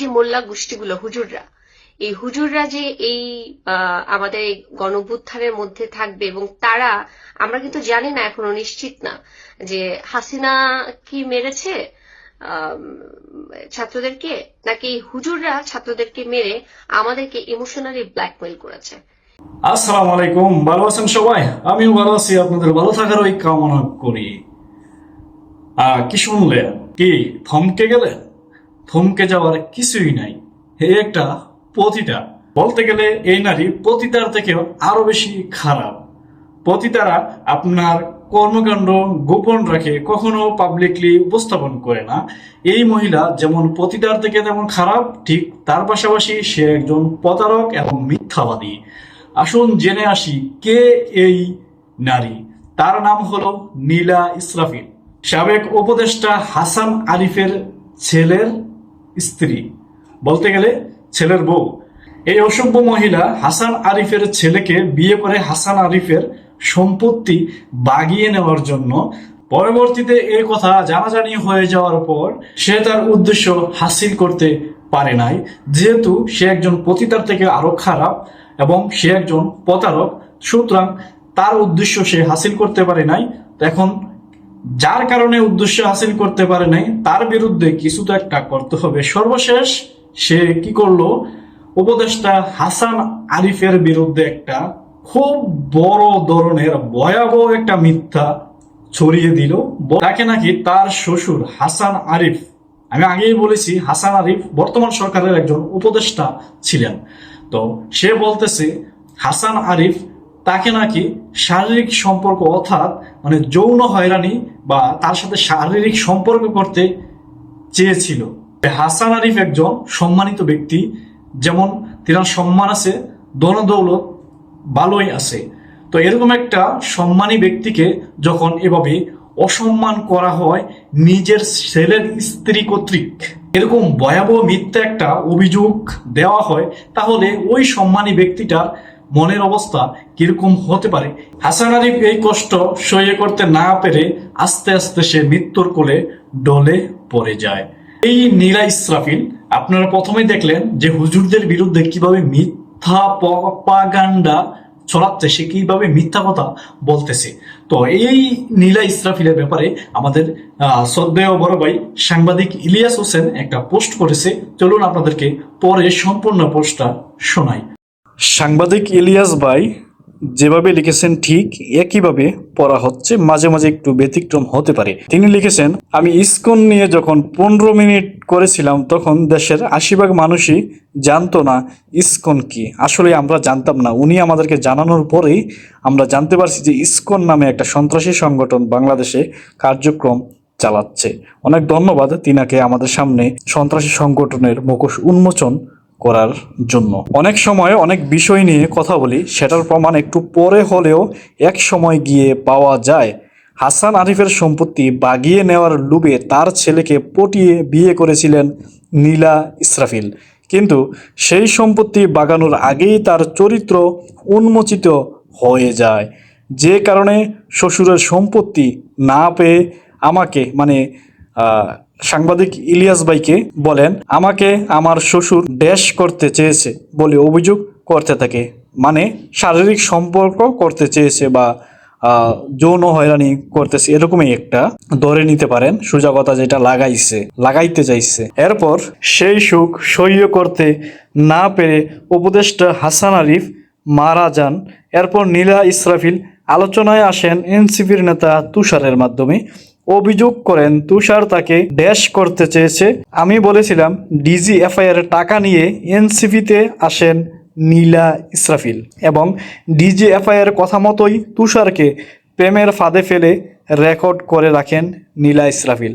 যে মোল্লা গোষ্ঠীগুলো, হুজুররা। এই হুজুররা যে এই আমাদের এই গণভ্যুত্থানের মধ্যে থাকবে এবং তারা, আমরা কিন্তু জানি না, এখনও নিশ্চিত না, যে হাসিনা কি মেরেছে ছাত্রদেরকে, নাকি হুজুররা ছাত্রদেরকে মেরে আমাদেরকে ইমোশনালি ব্ল্যাকমেইল করেছে। আসসালামু আলাইকুম, ভালো আছেন সবাই? আমিও ভালো আছি, আপনাদের ভালো থাকার ওই কামনা করি। কি শুনলেন? কি, থমকে গেলেন? থমকে যাওয়ার কিছুই নাই। হে একটা পতিতা। বলতে গেলে এই নারী পতিতার থেকেও আরও বেশি খারাপ। পতিতারা আপনার কর্মকাণ্ড গোপন রাখে, কখনো পাবলিকলি উপস্থাপন করে না। এই মহিলা যেমন পতিতার থেকে তেমন খারাপ, ঠিক তার পাশাপাশি সে একজন প্রতারক এবং মিথ্যাবাদী। আসুন জেনে আসি কে এই নারী। তার নাম হলো নীলা ইসরাফিল। সাবেক উপদেষ্টা হাসান আরিফের ছেলের স্ত্রী। বলতে গেলে ছেলের বউ। এই অসভ্য মহিলা হাসান আরিফের ছেলেকে বিয়ে করে হাসান আরিফের সম্পত্তি বাগিয়ে নেওয়ার জন্য পরবর্তীতে এ কথা জানাজানি হয়ে যাওয়ার পর সে তার উদ্দেশ্য হাসিল করতে পারে নাই। যেহেতু সে একজন পতিতার থেকে আরও খারাপ এবং সে একজন প্রতারক, সুতরাং তার উদ্দেশ্য সে হাসিল করতে পারে নাই। এখন যার কারণে উদ্দেশ্য হাসিল করতে পারে নাই, তার বিরুদ্ধে কিছু তো একটা করতে হবে। সর্বশেষ সে কি করল? উপদেষ্টা হাসান আরিফের বিরুদ্ধে একটা খুব বড় ধরনের ভয়াবহ একটা মিথ্যা ছড়িয়ে দিল। তাকে নাকি তার শ্বশুর হাসান আরিফ, আমি আগেই বলেছি হাসান আরিফ বর্তমান সরকারের একজন উপদেষ্টা ছিলেন। তো সে বলতেছে, হাসান আরিফ তাকে নাকি শারীরিক সম্পর্ক অর্থাৎ মানে যৌন হয়রানি বা তার সাথে শারীরিক সম্পর্ক করতে চেয়েছিল। হাসান আরিফ একজন সম্মানিত ব্যক্তি, যেমন তিনার সম্মান আছে দৌলত ভালোই আছে। তো এরকম একটা সম্মানী ব্যক্তিকে যখন এভাবে অসম্মান করা হয় নিজের ছেলের স্ত্রী কর্তৃক, এরকম ভয়াবহ মিথ্যা একটা অভিযোগ দেওয়া হয়, তাহলে ওই সম্মানী ব্যক্তিটার মনের অবস্থা কীরকম হতে পারে? হাসান আরিফ এই কষ্ট সইয়ে করতে না পেরে আস্তে আস্তে সে মৃত্যুর কোলে ডলে পড়ে যায়। এই নীলা ইসরাফিল, আপনারা প্রথমেই দেখলেন যে হুজুরদের বিরুদ্ধে কীভাবে মিথ্যা প্রপাগান্ডা ছড়াচ্ছে, সে কীভাবে মিথ্যা কথা বলতেছে। তো এই নীলা ইসরাফিলের ব্যাপারে আমাদের শ্রদ্ধেয় বড় ভাই সাংবাদিক ইলিয়াস হোসেন একটা পোস্ট করেছে। চলুন আপনাদেরকে পরে সম্পূর্ণ পোস্টটা শোনাই। সাংবাদিক ইলিয়াস ভাই যেভাবে লিখেছেন ঠিক একইভাবে পড়া হচ্ছে, মাঝে মাঝে একটু ব্যতিক্রম হতে পারে। তিনি লিখেছেন, আমি ইস্কন নিয়ে যখন পনেরো মিনিট করেছিলাম, তখন দেশের আশি ভাগ মানুষই জানতো না ইস্কন কি। আসলে আমরা জানতাম না। উনি আমাদেরকে জানানোর পরেই আমরা জানতে পারছি যে ইস্কন নামে একটা সন্ত্রাসী সংগঠন বাংলাদেশে কার্যক্রম চালাচ্ছে। অনেক ধন্যবাদ তিনাকে আমাদের সামনে সন্ত্রাসী সংগঠনের মুখোশ উন্মোচন করার জন্য। অনেক সময় অনেক বিষয় নিয়ে কথা বলি, সেটার প্রমাণ একটু পরে হলেও এক সময় গিয়ে পাওয়া যায়। হাসান আরিফের সম্পত্তি বাগিয়ে নেওয়ার লোভে তার ছেলেকে পটিয়ে বিয়ে করেছিলেন নীলা ইসরাফিল। কিন্তু সেই সম্পত্তি বাগানোর আগেই তার চরিত্র উন্মোচিত হয়ে যায়। যে কারণে শ্বশুরের সম্পত্তি না পেয়ে আমাকে মানে সাংবাদিক ইলিয়াস ভাইকে বলেন, আমাকে আমার শ্বশুর ড্যাশ করতে চেয়েছে বলে অভিযোগ করতে থাকে। মানে শারীরিক সম্পর্ক করতে চেয়েছে বা যৌন হয়রানি করতেছে, এরকমই একটা। ধরে নিতে পারেন, সোজা কথা যেটা লাগাইছে, লাগাইতে চাইছে। এরপর সেই সুখ সহ্য করতে না পেরে উপদেষ্টা হাসান আরিফ মারা যান। এরপর নীলা ইসরাফিল আলোচনায় আসেন এনসিপির নেতা তুষারের মাধ্যমে। অভিযোগ করেন, তুষার তাকে ড্যাশ করতে চেয়েছে। আমি বলেছিলাম, ডিজি এফআইআর টাকা নিয়ে এনসিপিতে আসেন নীলা ইসরাফিল এবং ডিজি এফআইআর কথা মতোই তুষারকে প্রেমের ফাঁদে ফেলে রেকর্ড করে রাখেন নীলা ইসরাফিল।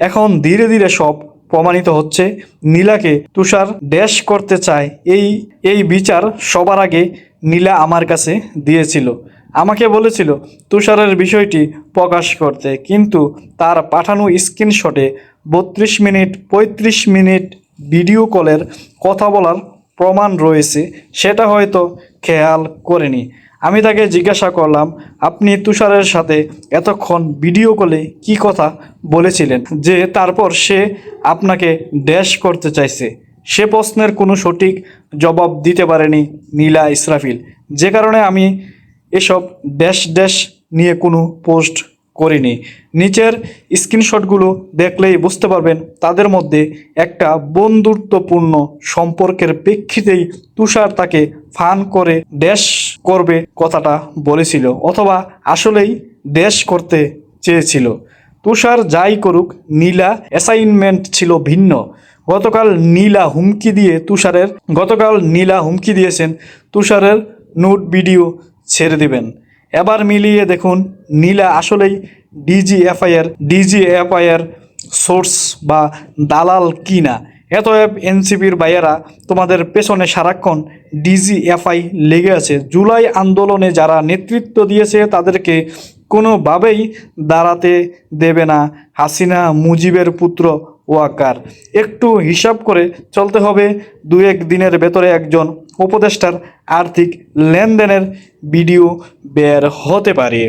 এখন ধীরে ধীরে সব প্রমাণিত হচ্ছে, নীলাকে তুষার ড্যাশ করতে চায় এই এই বিচার সবার আগে নীলা আমার কাছে দিয়েছিল। আমাকে বলেছিল, তুষারের বিষয়টি প্রকাশ করতে। কিন্তু তার পাঠানো স্ক্রিনশটে বত্রিশ মিনিট, পঁয়ত্রিশ মিনিট ভিডিও কলের কথা বলার প্রমাণ রয়েছে, সেটা হয়তো খেয়াল করেনি। আমি তাকে জিজ্ঞাসা করলাম, আপনি তুষারের সাথে এতক্ষণ ভিডিও কলে কি কথা বলেছিলেন? যে তারপর সে আপনাকে ড্যাশ করতে চাইছে। সে প্রশ্নের কোনো সঠিক জবাব দিতে পারেনি নীলা ইসরাফিল। যে কারণে আমি এসব ড্যাশ ড্যাশ নিয়ে কোনো পোস্ট করিনি। নিচের স্ক্রিনশটগুলো দেখলেই বুঝতে পারবেন তাদের মধ্যে একটা বন্ধুত্বপূর্ণ সম্পর্কের প্রেক্ষিতেই তুষার তাকে ফান করে ড্যাশ করবে কথাটা বলেছিল অথবা আসলেই ড্যাশ করতে চেয়েছিল। তুষার যাই করুক, নীলা অ্যাসাইনমেন্ট ছিল ভিন্ন। গতকাল নীলা হুমকি দিয়ে তুষারের গতকাল নীলা হুমকি দিয়েছেন তুষারের নোট ভিডিও ছেড়ে দিবেন। এবার মিলিয়ে দেখুন, নীলা আসলেই ডিজিএফআইয়ের ডিজিএফআইয়ের সোর্স বা দালাল কি না এতএব এনসিপির ভাইয়েরা, তোমাদের পেছনে সারাক্ষণ ডিজিএফআই লেগে আছে। জুলাই আন্দোলনে যারা নেতৃত্ব দিয়েছে, তাদেরকে কোনোভাবেই দাঁড়াতে দেবে না হাসিনা মুজিবের পুত্র ওয়াকার। একটু হিসাব করে চলতে হবে দু এক দিনের ভেতরে একজন উপদেষ্টার আর্থিক লেনদেনের ভিডিও বের হতে পারে।